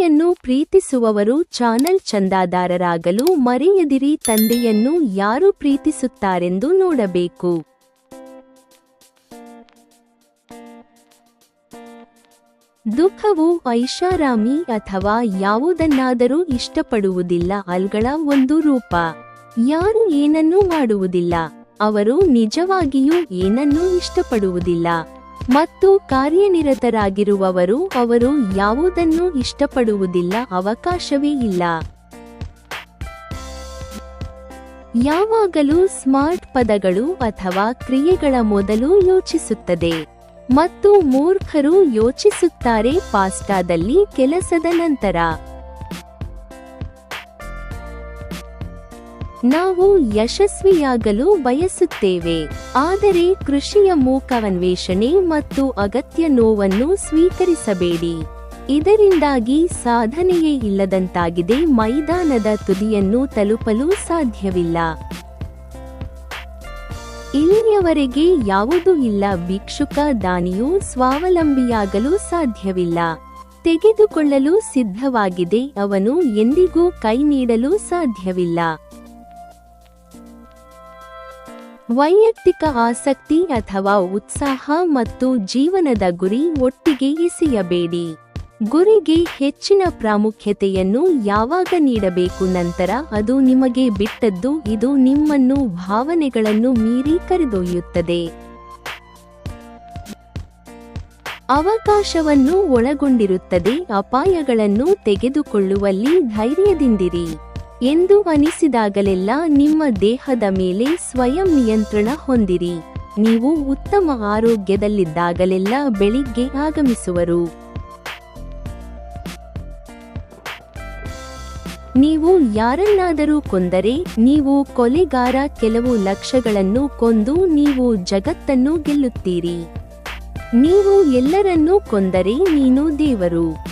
ತಂದೆಯನ್ನು ಪ್ರೀತಿಸುವವರು ಚಾನಲ್ ಚಂದಾದಾರರಾಗಲು ಮರೆಯದಿರಿ ತಂದೆಯನ್ನು ಯಾರು ಪ್ರೀತಿಸುತ್ತಾರೆಂದು ನೋಡಬೇಕು. ದುಃಖವು ಐಷಾರಾಮಿ ಅಥವಾ ಯಾವುದನ್ನಾದರೂ ಇಷ್ಟಪಡುವುದಿಲ್ಲ ಅಲ್ಗಳ ಒಂದು ರೂಪ. ಯಾರು ಏನನ್ನೂ ಮಾಡುವುದಿಲ್ಲ. ಅವರು ನಿಜವಾಗಿಯೂ ಏನನ್ನೂ ಇಷ್ಟಪಡುವುದಿಲ್ಲ. ಮತ್ತು ಕಾರ್ಯನಿರತರಾಗಿರುವವರು, ಅವರು ಯಾವುದನ್ನು ಇಷ್ಟಪಡುವುದಿಲ್ಲ, ಅವಕಾಶವೇ ಇಲ್ಲ. ಯಾವಾಗಲೂ ಸ್ಮಾರ್ಟ್ ಪದಗಳು ಅಥವಾ ಕ್ರಿಯೆಗಳ ಮೊದಲು ಯೋಚಿಸುತ್ತದೆ. ಮತ್ತು ಮೂರ್ಖರು ಯೋಚಿಸುತ್ತಾರೆ ಪಾಸ್ಟಾದಲ್ಲಿ ಕೆಲಸದ ನಂತರ. ನಾವು ಯಶಸ್ವಿಯಾಗಲು ಬಯಸುತ್ತೇವೆ. ಆದರೆ ಕೃಷಿಯ ಮೂಕವನ್ವೇಷಣೆ ಮತ್ತು ಅಗತ್ಯ ನೋವನ್ನು ಸ್ವೀಕರಿಸಬೇಡಿ. ಇದರಿಂದಾಗಿ ಸಾಧನೆಯೇ ಇಲ್ಲದಂತಾಗಿದೆ ಮೈದಾನದ ತುದಿಯನ್ನು ತಲುಪಲು ಸಾಧ್ಯವಿಲ್ಲ. ಇಲ್ಲಿಯವರೆಗೆ ಯಾವುದೂ ಇಲ್ಲ. ಭಿಕ್ಷುಕ ದಾನಿಯು ಸ್ವಾವಲಂಬಿಯಾಗಲು ಸಾಧ್ಯವಿಲ್ಲ. ತೆಗೆದುಕೊಳ್ಳಲು ಸಿದ್ಧವಾಗಿದೆ. ಅವನು ಎಂದಿಗೂ ಕೈ ನೀಡಲು ಸಾಧ್ಯವಿಲ್ಲ. ವೈಯಕ್ತಿಕ ಆಸಕ್ತಿ ಅಥವಾ ಉತ್ಸಾಹ ಮತ್ತು ಜೀವನದ ಗುರಿ ಒಟ್ಟಿಗೆ ಎಸೆಯಬೇಡಿ. ಗುರಿಗೆ ಹೆಚ್ಚಿನ ಪ್ರಾಮುಖ್ಯತೆಯನ್ನು ಯಾವಾಗ ನೀಡಬೇಕು ನಂತರ ಅದು ನಿಮಗೆ ಬಿಟ್ಟದ್ದು ಇದು ನಿಮ್ಮನ್ನು ಭಾವನೆಗಳನ್ನು ಮೀರಿ ಕರೆದೊಯ್ಯುತ್ತದೆ. ಅವಕಾಶವನ್ನು ಒಳಗೊಂಡಿರುತ್ತದೆ, ಅಪಾಯಗಳನ್ನು ತೆಗೆದುಕೊಳ್ಳುವಲ್ಲಿ ಧೈರ್ಯದಿಂದಿರಿ. ಎಂದು ಅನಿಸಿದಾಗಲೆಲ್ಲ ನಿಮ್ಮ ದೇಹದ ಮೇಲೆ ಸ್ವಯಂ ನಿಯಂತ್ರಣ ಹೊಂದಿರಿ. ನೀವು ಉತ್ತಮ ಆರೋಗ್ಯದಲ್ಲಿದ್ದಾಗಲೆಲ್ಲ ಬೆಳಿಗ್ಗೆ ಆಗಮಿಸುವರು. ನೀವು ಯಾರನ್ನಾದರೂ ಕೊಂದರೆ ನೀವು ಕೊಲೆಗಾರ ಕೆಲವು ಲಕ್ಷಗಳನ್ನು ಕೊಂದು ನೀವು ಜಗತ್ತನ್ನು ಗೆಲ್ಲುತ್ತೀರಿ. ನೀವು ಎಲ್ಲರನ್ನೂ ಕೊಂದರೆ ನೀನು ದೇವರು.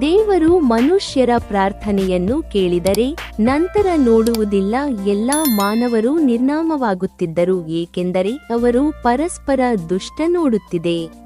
ದೇವರು ಮನುಷ್ಯರ ಪ್ರಾರ್ಥನೆಯನ್ನು ಕೇಳಿದರೆ ನಂತರ ನೋಡುವುದಿಲ್ಲ ಎಲ್ಲಾ ಮಾನವರು ನಿರ್ನಾಮವಾಗುತ್ತಿದ್ದರು ಏಕೆಂದರೆ ಅವರು ಪರಸ್ಪರ ದುಷ್ಟ ನೋಡುತ್ತಿದೆ.